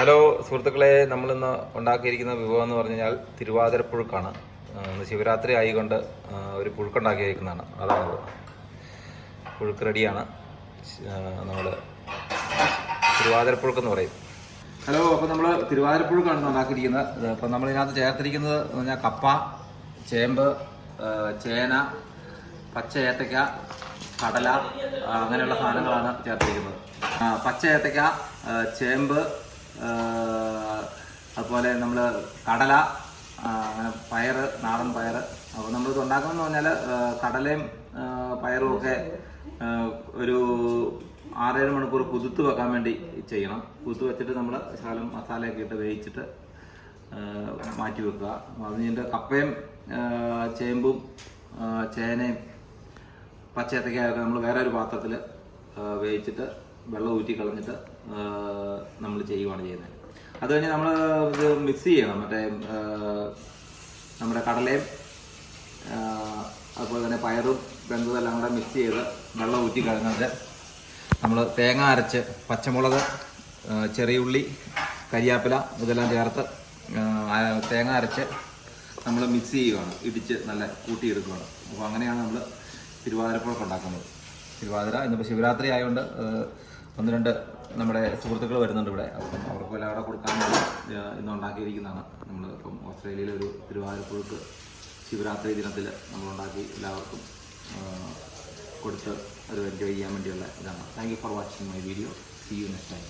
Hello സുഹൃത്തുക്കളെ നമ്മളിന്ന് ഉണ്ടാക്കിയിരിക്കുന്ന വിഭവം എന്ന് പറഞ്ഞു കഴിഞ്ഞാൽ തിരുവാതിര പുഴുക്കാണ്. ഇന്ന് ശിവരാത്രി ആയിക്കൊണ്ട് ഒരു ഒരു പുഴുക്കുണ്ടാക്കിയിരിക്കുന്നതാണ് അതാണത്. പുഴുക്ക് റെഡിയാണ്. നമ്മൾ തിരുവാതിര പുഴുക്കെന്ന് പറയും. ഹലോ അപ്പോൾ നമ്മൾ തിരുവാതിര പുഴുക്കാണ് ഉണ്ടാക്കിയിരിക്കുന്നത്. അപ്പോൾ നമ്മൾ ഇതിനകത്ത് ചേർത്തിരിക്കുന്നത് എന്ന് പറഞ്ഞാൽ കപ്പ ചേമ്പ് ചേന പച്ച ഏത്തക്ക കടല അങ്ങനെയുള്ള സാധനങ്ങളാണ് ചേർത്തിരിക്കുന്നത്. പച്ച ഏത്തക്ക ചേമ്പ് അതുപോലെ നമ്മൾ കടല അങ്ങനെ പയറ് നാടൻ പയറ്. അപ്പോൾ നമ്മളിത് ഉണ്ടാക്കുന്നതെന്ന് പറഞ്ഞാൽ കടലയും പയറും ഒക്കെ ഒരു ആറേഴ് മണിക്കൂർ കുതിർത്ത് വെക്കാൻ വേണ്ടി ചെയ്യണം. കുതിർത്ത് വെച്ചിട്ട് നമ്മൾ ശകലം മസാലയൊക്കെ ഇട്ട് വേവിച്ചിട്ട് മാറ്റി വെക്കുക. അതിന്റെ കപ്പയും ചേമ്പും ചേനയും പച്ചയത്തക്കായൊക്കെ നമ്മൾ വേറെ ഒരു പാത്രത്തിൽ വേവിച്ചിട്ട് വെള്ളം ഊറ്റി കളഞ്ഞിട്ട് നമ്മൾ ചെയ്യുവാണ് ചെയ്യുന്നത്. അത് കഴിഞ്ഞ് നമ്മൾ ഇത് മിക്സ് ചെയ്യണം. മറ്റേ നമ്മുടെ കടലയും അതുപോലെ തന്നെ പയറും വെന്തതും എല്ലാം കൂടെ മിക്സ് ചെയ്ത് വെള്ളം ഊറ്റി കളഞ്ഞിട്ട് നമ്മൾ തേങ്ങ അരച്ച് പച്ചമുളക് ചെറിയുള്ളി കരിയാപ്പില ഇതെല്ലാം ചേർത്ത് തേങ്ങ അരച്ച് നമ്മൾ മിക്സ് ചെയ്യുകയാണ് ഇടിച്ച് നല്ല കൂട്ടിയെടുക്കുകയാണ് അപ്പോൾ അങ്ങനെയാണ് നമ്മൾ തിരുവാതിരപ്പുഴക്ക് ഉണ്ടാക്കുന്നത്. തിരുവാതിര ഇന്നിപ്പോൾ ശിവരാത്രി ആയതുകൊണ്ട് ഒന്ന് രണ്ട് നമ്മുടെ സുഹൃത്തുക്കൾ വരുന്നുണ്ട് ഇവിടെ. അപ്പം അവർക്ക് എല്ലാം അവിടെ കൊടുക്കാൻ ഇന്ന് ഉണ്ടാക്കിയിരിക്കുന്നതാണ്. നമ്മൾ ഇപ്പം ഓസ്ട്രേലിയയിലെ ഒരു തിരുവാതിരപ്പുഴക്ക് ശിവരാത്രി ദിനത്തിൽ നമ്മൾ നമ്മളുണ്ടാക്കി എല്ലാവർക്കും കൊടുത്ത് ഒരു എൻജോയ് ചെയ്യാൻ വേണ്ടിയുള്ള ഇതാണ്. Thank you for watching my video see you next time